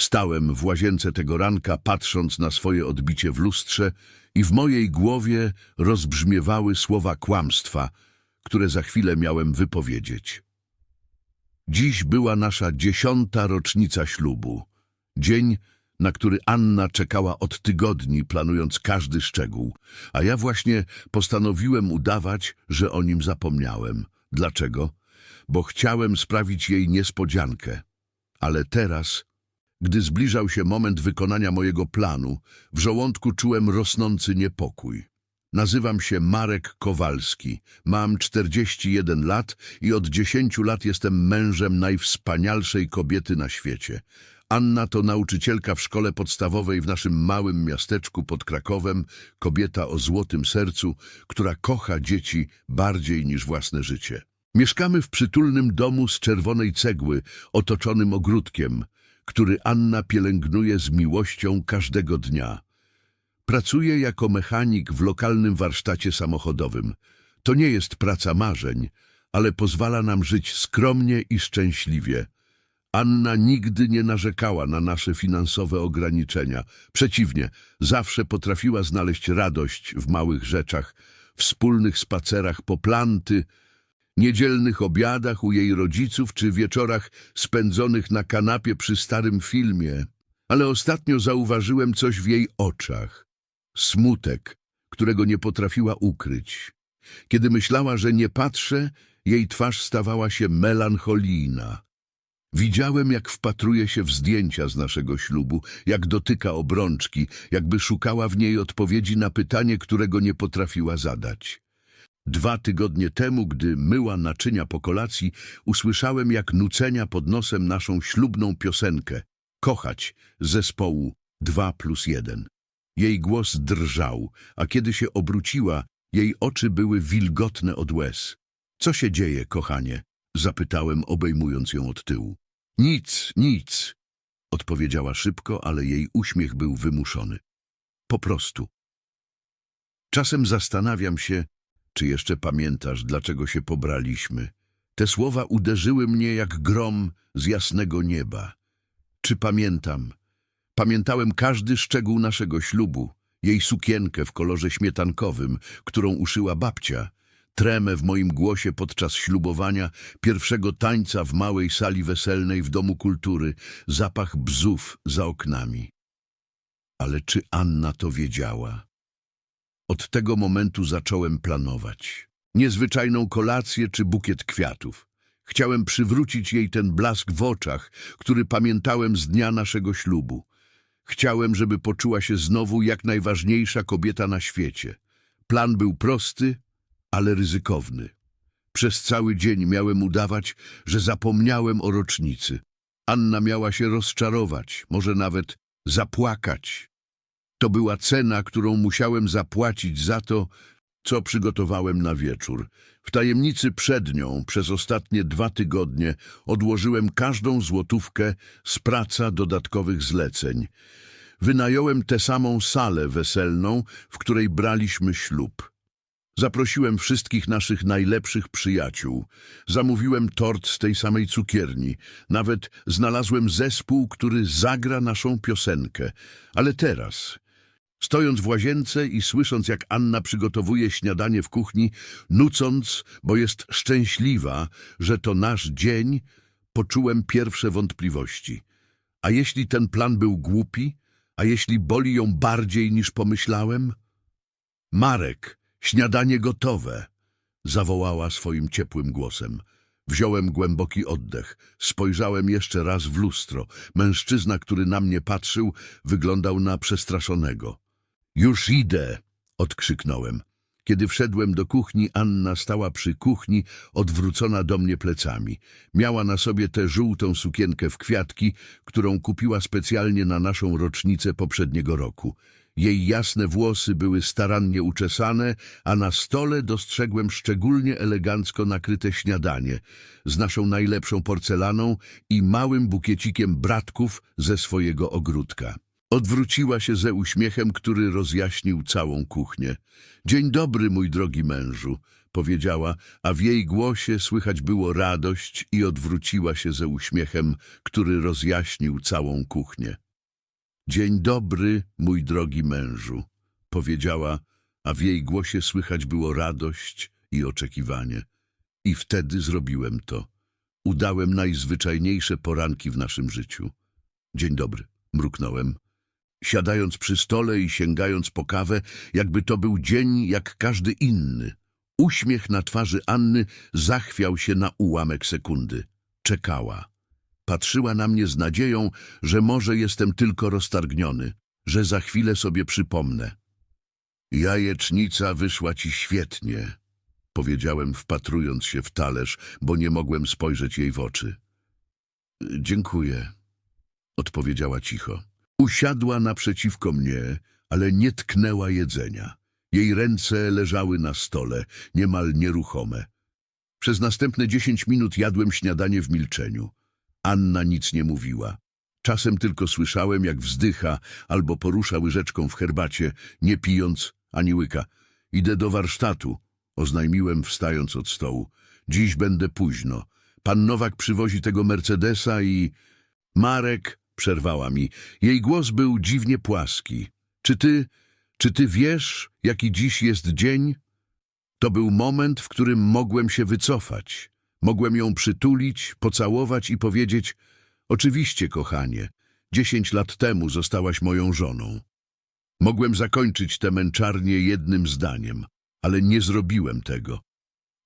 Stałem w łazience tego ranka, patrząc na swoje odbicie w lustrze i w mojej głowie rozbrzmiewały słowa kłamstwa, które za chwilę miałem wypowiedzieć. Dziś była nasza dziesiąta rocznica ślubu. Dzień, na który Anna czekała od tygodni, planując każdy szczegół, a ja właśnie postanowiłem udawać, że o nim zapomniałem. Dlaczego? Bo chciałem sprawić jej niespodziankę. Ale teraz, gdy zbliżał się moment wykonania mojego planu, w żołądku czułem rosnący niepokój. Nazywam się Marek Kowalski, mam 41 lat i od 10 lat jestem mężem najwspanialszej kobiety na świecie. Anna to nauczycielka w szkole podstawowej w naszym małym miasteczku pod Krakowem, kobieta o złotym sercu, która kocha dzieci bardziej niż własne życie. Mieszkamy w przytulnym domu z czerwonej cegły, otoczonym ogródkiem, który Anna pielęgnuje z miłością każdego dnia. Pracuję jako mechanik w lokalnym warsztacie samochodowym. To nie jest praca marzeń, ale pozwala nam żyć skromnie i szczęśliwie. Anna nigdy nie narzekała na nasze finansowe ograniczenia. Przeciwnie, zawsze potrafiła znaleźć radość w małych rzeczach, wspólnych spacerach po planty, niedzielnych obiadach u jej rodziców czy wieczorach spędzonych na kanapie przy starym filmie. Ale ostatnio zauważyłem coś w jej oczach. Smutek, którego nie potrafiła ukryć. Kiedy myślała, że nie patrzę, jej twarz stawała się melancholijna. Widziałem, jak wpatruje się w zdjęcia z naszego ślubu, jak dotyka obrączki, jakby szukała w niej odpowiedzi na pytanie, którego nie potrafiła zadać. Dwa tygodnie temu, gdy myła naczynia po kolacji, usłyszałem, jak nucenia pod nosem naszą ślubną piosenkę Kochać zespołu 2 plus 1. Jej głos drżał, a kiedy się obróciła, jej oczy były wilgotne od łez. Co się dzieje, kochanie? Zapytałem, obejmując ją od tyłu. Nic, nic, odpowiedziała szybko, ale jej uśmiech był wymuszony. Po prostu. Czasem zastanawiam się, czy jeszcze pamiętasz, dlaczego się pobraliśmy. Te słowa uderzyły mnie jak grom z jasnego nieba. Czy pamiętam? Pamiętałem każdy szczegół naszego ślubu, jej sukienkę w kolorze śmietankowym, którą uszyła babcia, tremę w moim głosie podczas ślubowania, pierwszego tańca w małej sali weselnej w Domu Kultury, zapach bzów za oknami. Ale czy Anna to wiedziała? Od tego momentu zacząłem planować. Niezwyczajną kolację czy bukiet kwiatów. Chciałem przywrócić jej ten blask w oczach, który pamiętałem z dnia naszego ślubu. Chciałem, żeby poczuła się znowu jak najważniejsza kobieta na świecie. Plan był prosty, ale ryzykowny. Przez cały dzień miałem udawać, że zapomniałem o rocznicy. Anna miała się rozczarować, może nawet zapłakać. To była cena, którą musiałem zapłacić za to, co przygotowałem na wieczór. W tajemnicy przed nią przez ostatnie dwa tygodnie odłożyłem każdą złotówkę z praca dodatkowych zleceń. Wynająłem tę samą salę weselną, w której braliśmy ślub. Zaprosiłem wszystkich naszych najlepszych przyjaciół. Zamówiłem tort z tej samej cukierni. Nawet znalazłem zespół, który zagra naszą piosenkę. Ale teraz, stojąc w łazience i słysząc, jak Anna przygotowuje śniadanie w kuchni, nucąc, bo jest szczęśliwa, że to nasz dzień, poczułem pierwsze wątpliwości. A jeśli ten plan był głupi? A jeśli boli ją bardziej niż pomyślałem? Marek, śniadanie gotowe, zawołała swoim ciepłym głosem. Wziąłem głęboki oddech, spojrzałem jeszcze raz w lustro. Mężczyzna, który na mnie patrzył, wyglądał na przestraszonego. Już idę, odkrzyknąłem. Kiedy wszedłem do kuchni, Anna stała przy kuchni, odwrócona do mnie plecami. Miała na sobie tę żółtą sukienkę w kwiatki, którą kupiła specjalnie na naszą rocznicę poprzedniego roku. Jej jasne włosy były starannie uczesane, a na stole dostrzegłem szczególnie elegancko nakryte śniadanie z naszą najlepszą porcelaną i małym bukiecikiem bratków ze swojego ogródka. Odwróciła się ze uśmiechem, który rozjaśnił całą kuchnię. Dzień dobry, mój drogi mężu, powiedziała, a w jej głosie słychać było radość i odwróciła się ze uśmiechem, który rozjaśnił całą kuchnię. Dzień dobry, mój drogi mężu, powiedziała, a w jej głosie słychać było radość i oczekiwanie. I wtedy zrobiłem to. Udałem najzwyczajniejsze poranki w naszym życiu. Dzień dobry, mruknąłem. Siadając przy stole i sięgając po kawę, jakby to był dzień jak każdy inny. Uśmiech na twarzy Anny zachwiał się na ułamek sekundy. Czekała. Patrzyła na mnie z nadzieją, że może jestem tylko roztargniony, że za chwilę sobie przypomnę. Jajecznica wyszła ci świetnie, powiedziałem wpatrując się w talerz, bo nie mogłem spojrzeć jej w oczy. Dziękuję, odpowiedziała cicho. Usiadła naprzeciwko mnie, ale nie tknęła jedzenia. Jej ręce leżały na stole, niemal nieruchome. Przez następne dziesięć minut jadłem śniadanie w milczeniu. Anna nic nie mówiła. Czasem tylko słyszałem, jak wzdycha albo porusza łyżeczką w herbacie, nie pijąc ani łyka. Idę do warsztatu, oznajmiłem, wstając od stołu. Dziś będę późno. Pan Nowak przywozi tego Mercedesa i... Marek, przerwała mi. Jej głos był dziwnie płaski. Czy ty, czy ty wiesz, jaki dziś jest dzień? To był moment, w którym mogłem się wycofać. Mogłem ją przytulić, pocałować i powiedzieć Oczywiście, kochanie, dziesięć lat temu zostałaś moją żoną. Mogłem zakończyć tę męczarnię jednym zdaniem, ale nie zrobiłem tego.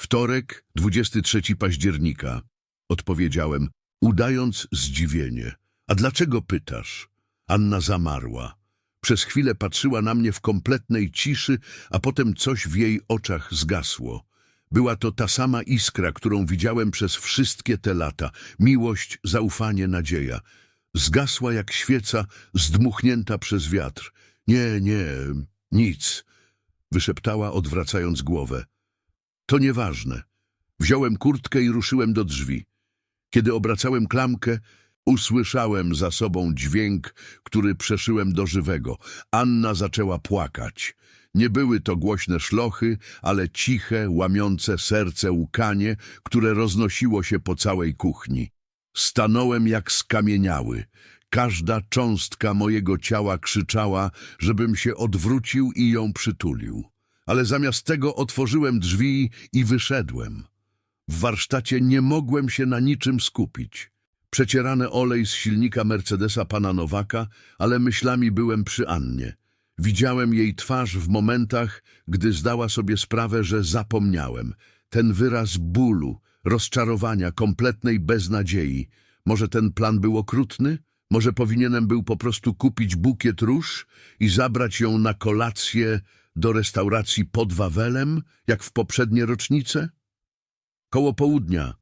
Wtorek, 23 października, odpowiedziałem, udając zdziwienie. A dlaczego pytasz? Anna zamarła. Przez chwilę patrzyła na mnie w kompletnej ciszy, a potem coś w jej oczach zgasło. Była to ta sama iskra, którą widziałem przez wszystkie te lata. Miłość, zaufanie, nadzieja. Zgasła jak świeca, zdmuchnięta przez wiatr. Nie, nie, nic, wyszeptała, odwracając głowę. To nieważne. Wziąłem kurtkę i ruszyłem do drzwi. Kiedy obracałem klamkę, usłyszałem za sobą dźwięk, który przeszyłem do żywego. Anna zaczęła płakać. Nie były to głośne szlochy, ale ciche, łamiące serce łkanie, które roznosiło się po całej kuchni. Stanąłem jak skamieniały. Każda cząstka mojego ciała krzyczała, żebym się odwrócił i ją przytulił. Ale zamiast tego otworzyłem drzwi i wyszedłem. W warsztacie nie mogłem się na niczym skupić. Przecierany olej z silnika Mercedesa pana Nowaka, ale myślami byłem przy Annie. Widziałem jej twarz w momentach, gdy zdała sobie sprawę, że zapomniałem. Ten wyraz bólu, rozczarowania, kompletnej beznadziei. Może ten plan był okrutny? Może powinienem był po prostu kupić bukiet róż i zabrać ją na kolację do restauracji pod Wawelem, jak w poprzednie rocznice? Koło południa,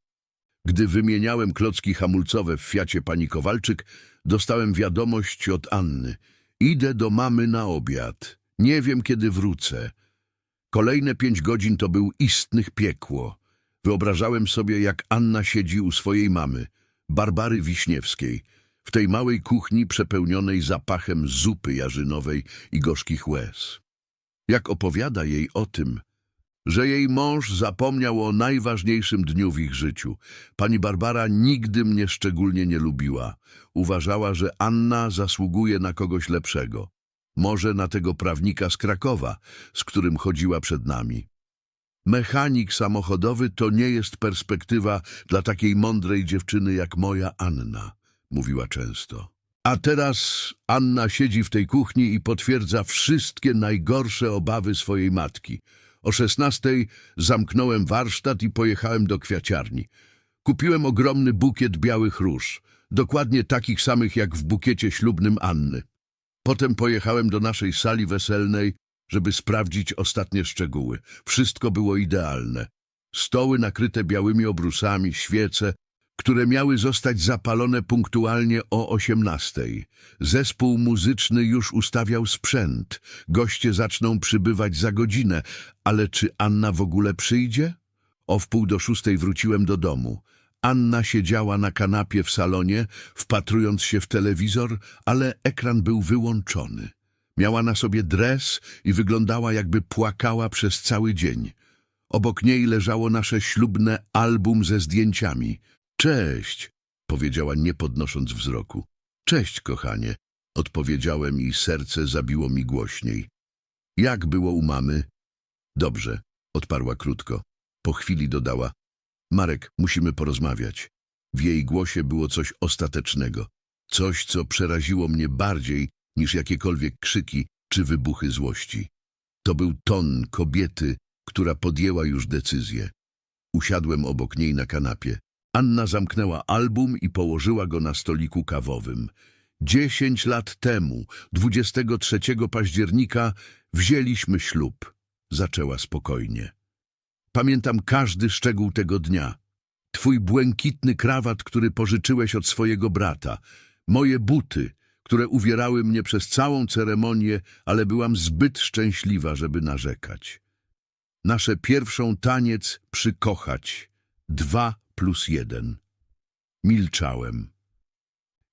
gdy wymieniałem klocki hamulcowe w Fiacie pani Kowalczyk, dostałem wiadomość od Anny. Idę do mamy na obiad. Nie wiem, kiedy wrócę. Kolejne pięć godzin to był istnych piekło. Wyobrażałem sobie, jak Anna siedzi u swojej mamy, Barbary Wiśniewskiej, w tej małej kuchni przepełnionej zapachem zupy jarzynowej i gorzkich łez. Jak opowiada jej o tym, że jej mąż zapomniał o najważniejszym dniu w ich życiu. Pani Barbara nigdy mnie szczególnie nie lubiła. Uważała, że Anna zasługuje na kogoś lepszego. Może na tego prawnika z Krakowa, z którym chodziła przed nami. Mechanik samochodowy to nie jest perspektywa dla takiej mądrej dziewczyny jak moja Anna, mówiła często. A teraz Anna siedzi w tej kuchni i potwierdza wszystkie najgorsze obawy swojej matki – o szesnastej zamknąłem warsztat i pojechałem do kwiaciarni. Kupiłem ogromny bukiet białych róż, dokładnie takich samych jak w bukiecie ślubnym Anny. Potem pojechałem do naszej sali weselnej, żeby sprawdzić ostatnie szczegóły. Wszystko było idealne. Stoły nakryte białymi obrusami, świece, które miały zostać zapalone punktualnie o osiemnastej. Zespół muzyczny już ustawiał sprzęt. Goście zaczną przybywać za godzinę. Ale czy Anna w ogóle przyjdzie? O wpół do szóstej wróciłem do domu. Anna siedziała na kanapie w salonie, wpatrując się w telewizor, ale ekran był wyłączony. Miała na sobie dres i wyglądała jakby płakała przez cały dzień. Obok niej leżało nasze ślubne album ze zdjęciami. Cześć, powiedziała nie podnosząc wzroku. Cześć, kochanie, odpowiedziałem i serce zabiło mi głośniej. Jak było u mamy? Dobrze, odparła krótko. Po chwili dodała. Marek, musimy porozmawiać. W jej głosie było coś ostatecznego. Coś, co przeraziło mnie bardziej niż jakiekolwiek krzyki czy wybuchy złości. To był ton kobiety, która podjęła już decyzję. Usiadłem obok niej na kanapie. Anna zamknęła album i położyła go na stoliku kawowym. Dziesięć lat temu, 23 października, wzięliśmy ślub. Zaczęła spokojnie. Pamiętam każdy szczegół tego dnia. Twój błękitny krawat, który pożyczyłeś od swojego brata. Moje buty, które uwierały mnie przez całą ceremonię, ale byłam zbyt szczęśliwa, żeby narzekać. Nasze pierwszą taniec przykochać. Dwa plus jeden. Milczałem.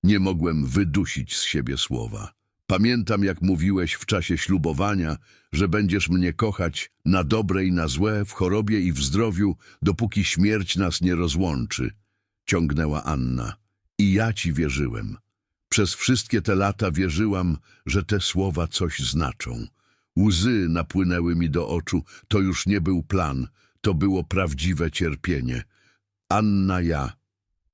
Nie mogłem wydusić z siebie słowa. Pamiętam, jak mówiłeś w czasie ślubowania, że będziesz mnie kochać na dobre i na złe, w chorobie i w zdrowiu, dopóki śmierć nas nie rozłączy. Ciągnęła Anna. I ja ci wierzyłem. Przez wszystkie te lata wierzyłam, że te słowa coś znaczą. Łzy napłynęły mi do oczu. To już nie był plan, to było prawdziwe cierpienie. Anna, ja.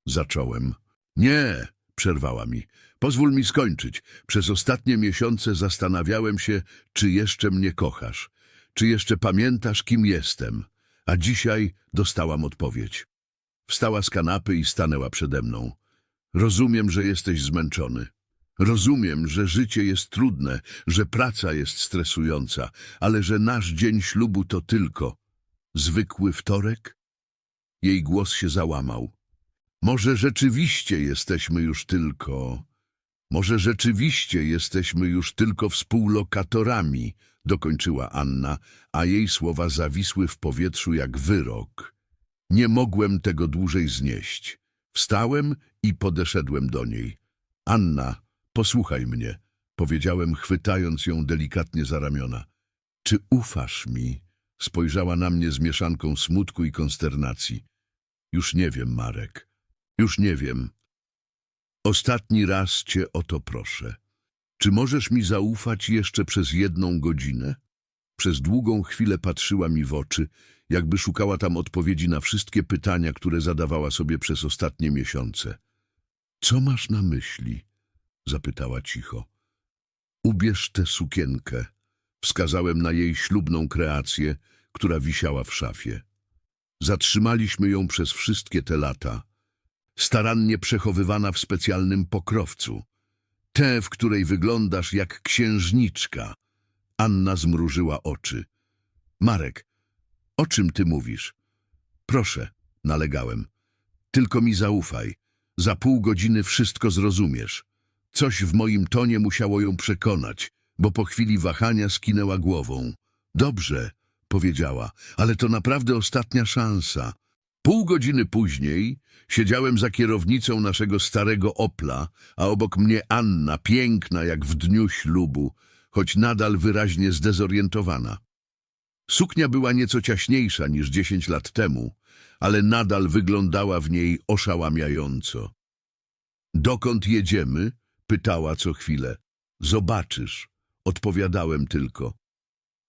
Zacząłem. Nie, przerwała mi. Pozwól mi skończyć. Przez ostatnie miesiące zastanawiałem się, czy jeszcze mnie kochasz. Czy jeszcze pamiętasz, kim jestem? A dzisiaj dostałam odpowiedź. Wstała z kanapy i stanęła przede mną. Rozumiem, że jesteś zmęczony. Rozumiem, że życie jest trudne, że praca jest stresująca, ale że nasz dzień ślubu to tylko zwykły wtorek? Jej głos się załamał. Może rzeczywiście jesteśmy już tylko... Może rzeczywiście jesteśmy już tylko współlokatorami, dokończyła Anna, a jej słowa zawisły w powietrzu jak wyrok. Nie mogłem tego dłużej znieść. Wstałem i podeszedłem do niej. Anna, posłuchaj mnie, powiedziałem, chwytając ją delikatnie za ramiona. Czy ufasz mi? Spojrzała na mnie z mieszanką smutku i konsternacji. Już nie wiem, Marek. Już nie wiem. Ostatni raz cię o to proszę. Czy możesz mi zaufać jeszcze przez jedną godzinę? Przez długą chwilę patrzyła mi w oczy, jakby szukała tam odpowiedzi na wszystkie pytania, które zadawała sobie przez ostatnie miesiące. Co masz na myśli? zapytała cicho. Ubierz tę sukienkę. Wskazałem na jej ślubną kreację, która wisiała w szafie. Zatrzymaliśmy ją przez wszystkie te lata, starannie przechowywana w specjalnym pokrowcu. Tę, w której wyglądasz jak księżniczka. Anna zmrużyła oczy. Marek, o czym ty mówisz? Proszę, nalegałem. Tylko mi zaufaj. Za pół godziny wszystko zrozumiesz. Coś w moim tonie musiało ją przekonać, bo po chwili wahania skinęła głową. Dobrze, powiedziała, ale to naprawdę ostatnia szansa. Pół godziny później siedziałem za kierownicą naszego starego Opla, a obok mnie Anna, piękna jak w dniu ślubu, choć nadal wyraźnie zdezorientowana. Suknia była nieco ciaśniejsza niż dziesięć lat temu, ale nadal wyglądała w niej oszałamiająco. Dokąd jedziemy? pytała co chwilę. Zobaczysz, odpowiadałem tylko.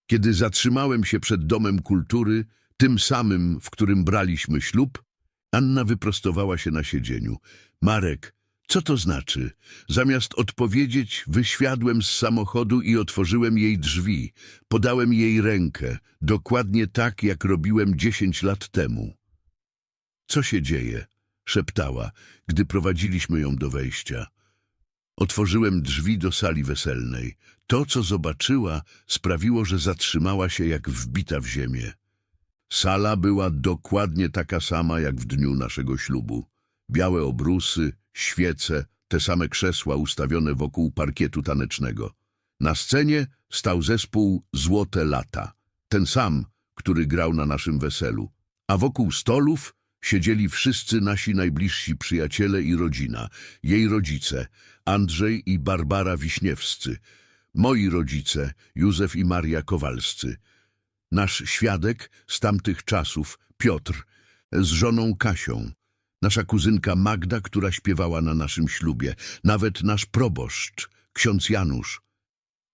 Kiedy zatrzymałem się przed domem kultury, tym samym, w którym braliśmy ślub, Anna wyprostowała się na siedzeniu. Marek, co to znaczy? Zamiast odpowiedzieć, wyświadłem z samochodu i otworzyłem jej drzwi. Podałem jej rękę, dokładnie tak, jak robiłem dziesięć lat temu. Co się dzieje? szeptała, gdy prowadziliśmy ją do wejścia. Otworzyłem drzwi do sali weselnej. To, co zobaczyła, sprawiło, że zatrzymała się jak wbita w ziemię. Sala była dokładnie taka sama jak w dniu naszego ślubu. Białe obrusy, świece, te same krzesła ustawione wokół parkietu tanecznego. Na scenie stał zespół Złote Lata, ten sam, który grał na naszym weselu, a wokół stolów Siedzieli wszyscy nasi najbliżsi przyjaciele i rodzina, jej rodzice, Andrzej i Barbara Wiśniewscy, moi rodzice, Józef i Maria Kowalscy, nasz świadek z tamtych czasów, Piotr, z żoną Kasią, nasza kuzynka Magda, która śpiewała na naszym ślubie, nawet nasz proboszcz, ksiądz Janusz.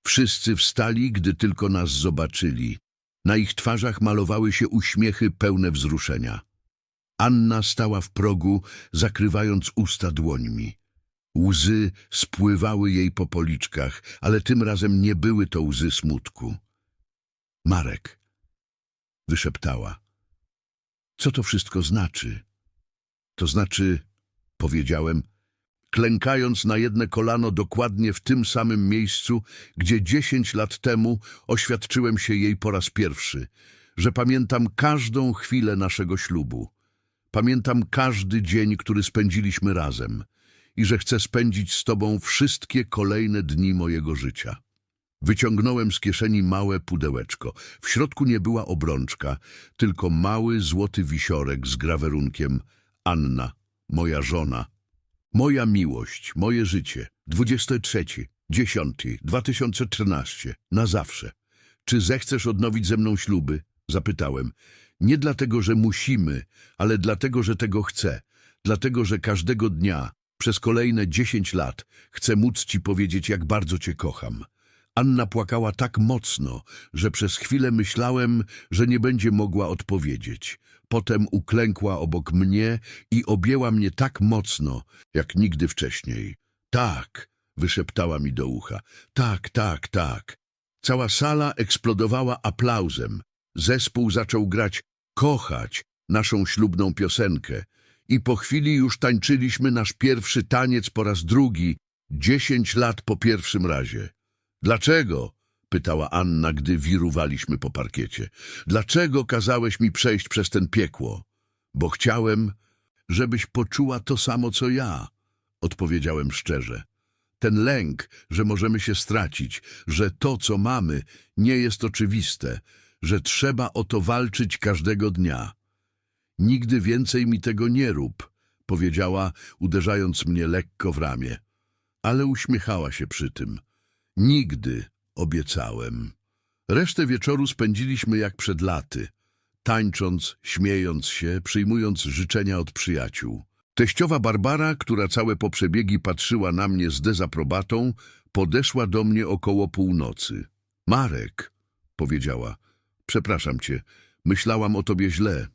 Wszyscy wstali, gdy tylko nas zobaczyli. Na ich twarzach malowały się uśmiechy pełne wzruszenia. Anna stała w progu, zakrywając usta dłońmi. Łzy spływały jej po policzkach, ale tym razem nie były to łzy smutku. Marek, wyszeptała. Co to wszystko znaczy? To znaczy, powiedziałem, klękając na jedne kolano dokładnie w tym samym miejscu, gdzie dziesięć lat temu oświadczyłem się jej po raz pierwszy, że pamiętam każdą chwilę naszego ślubu. Pamiętam każdy dzień, który spędziliśmy razem i że chcę spędzić z tobą wszystkie kolejne dni mojego życia. Wyciągnąłem z kieszeni małe pudełeczko. W środku nie była obrączka, tylko mały złoty wisiorek z grawerunkiem Anna, moja żona. Moja miłość, moje życie. 23, 10, 2013, na zawsze. Czy zechcesz odnowić ze mną śluby? Zapytałem. Nie dlatego, że musimy, ale dlatego, że tego chcę. Dlatego, że każdego dnia, przez kolejne 10 lat, chcę móc ci powiedzieć, jak bardzo cię kocham. Anna płakała tak mocno, że przez chwilę myślałem, że nie będzie mogła odpowiedzieć. Potem uklękła obok mnie i objęła mnie tak mocno, jak nigdy wcześniej. Tak, wyszeptała mi do ucha. Tak, tak, tak. Cała sala eksplodowała aplauzem. Zespół zaczął grać Kochać, naszą ślubną piosenkę. I po chwili już tańczyliśmy nasz pierwszy taniec po raz drugi, dziesięć lat po pierwszym razie. Dlaczego? pytała Anna, gdy wiruwaliśmy po parkiecie. Dlaczego kazałeś mi przejść przez ten piekło? Bo chciałem, żebyś poczuła to samo, co ja, odpowiedziałem szczerze. Ten lęk, że możemy się stracić, że to, co mamy, nie jest oczywiste, że trzeba o to walczyć każdego dnia. Nigdy więcej mi tego nie rób, powiedziała, uderzając mnie lekko w ramię. Ale uśmiechała się przy tym. Nigdy, obiecałem. Resztę wieczoru spędziliśmy jak przed laty, tańcząc, śmiejąc się, przyjmując życzenia od przyjaciół. Teściowa Barbara, która całe poprzebiegi patrzyła na mnie z dezaprobatą, podeszła do mnie około północy. Marek, powiedziała, przepraszam cię, myślałam o tobie źle.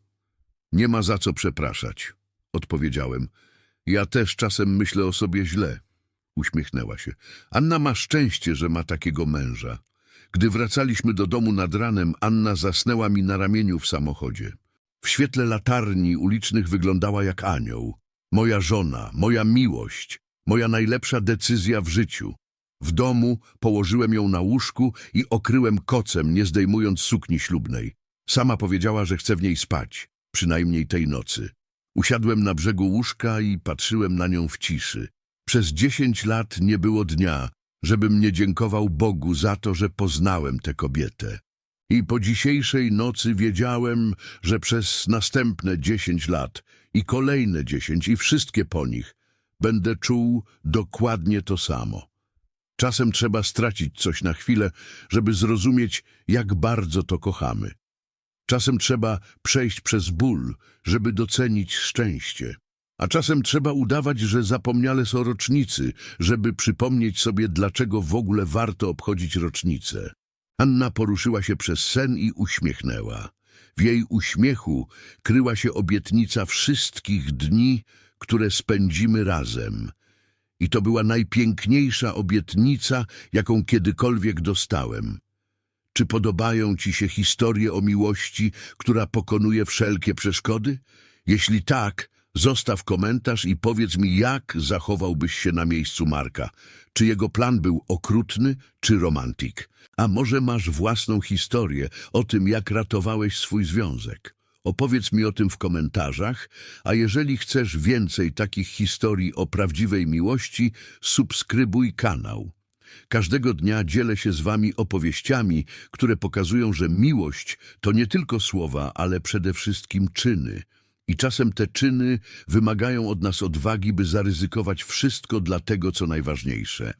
Nie ma za co przepraszać, odpowiedziałem. Ja też czasem myślę o sobie źle. Uśmiechnęła się. Anna ma szczęście, że ma takiego męża. Gdy wracaliśmy do domu nad ranem, Anna zasnęła mi na ramieniu w samochodzie. W świetle latarni ulicznych wyglądała jak anioł. Moja żona, moja miłość, moja najlepsza decyzja w życiu. W domu położyłem ją na łóżku i okryłem kocem, nie zdejmując sukni ślubnej. Sama powiedziała, że chce w niej spać, przynajmniej tej nocy. Usiadłem na brzegu łóżka i patrzyłem na nią w ciszy. Przez dziesięć lat nie było dnia, żebym nie dziękował Bogu za to, że poznałem tę kobietę. I po dzisiejszej nocy wiedziałem, że przez następne dziesięć lat i kolejne dziesięć i wszystkie po nich będę czuł dokładnie to samo. Czasem trzeba stracić coś na chwilę, żeby zrozumieć, jak bardzo to kochamy. Czasem trzeba przejść przez ból, żeby docenić szczęście. A czasem trzeba udawać, że zapomniale są rocznicy, żeby przypomnieć sobie, dlaczego w ogóle warto obchodzić rocznicę. Anna poruszyła się przez sen i uśmiechnęła. W jej uśmiechu kryła się obietnica wszystkich dni, które spędzimy razem. I to była najpiękniejsza obietnica, jaką kiedykolwiek dostałem. Czy podobają ci się historie o miłości, która pokonuje wszelkie przeszkody? Jeśli tak, zostaw komentarz i powiedz mi, jak zachowałbyś się na miejscu Marka. Czy jego plan był okrutny, czy romantyk? A może masz własną historię o tym, jak ratowałeś swój związek? Opowiedz mi o tym w komentarzach, a jeżeli chcesz więcej takich historii o prawdziwej miłości, subskrybuj kanał. Każdego dnia dzielę się z wami opowieściami, które pokazują, że miłość to nie tylko słowa, ale przede wszystkim czyny. I czasem te czyny wymagają od nas odwagi, by zaryzykować wszystko dla tego, co najważniejsze.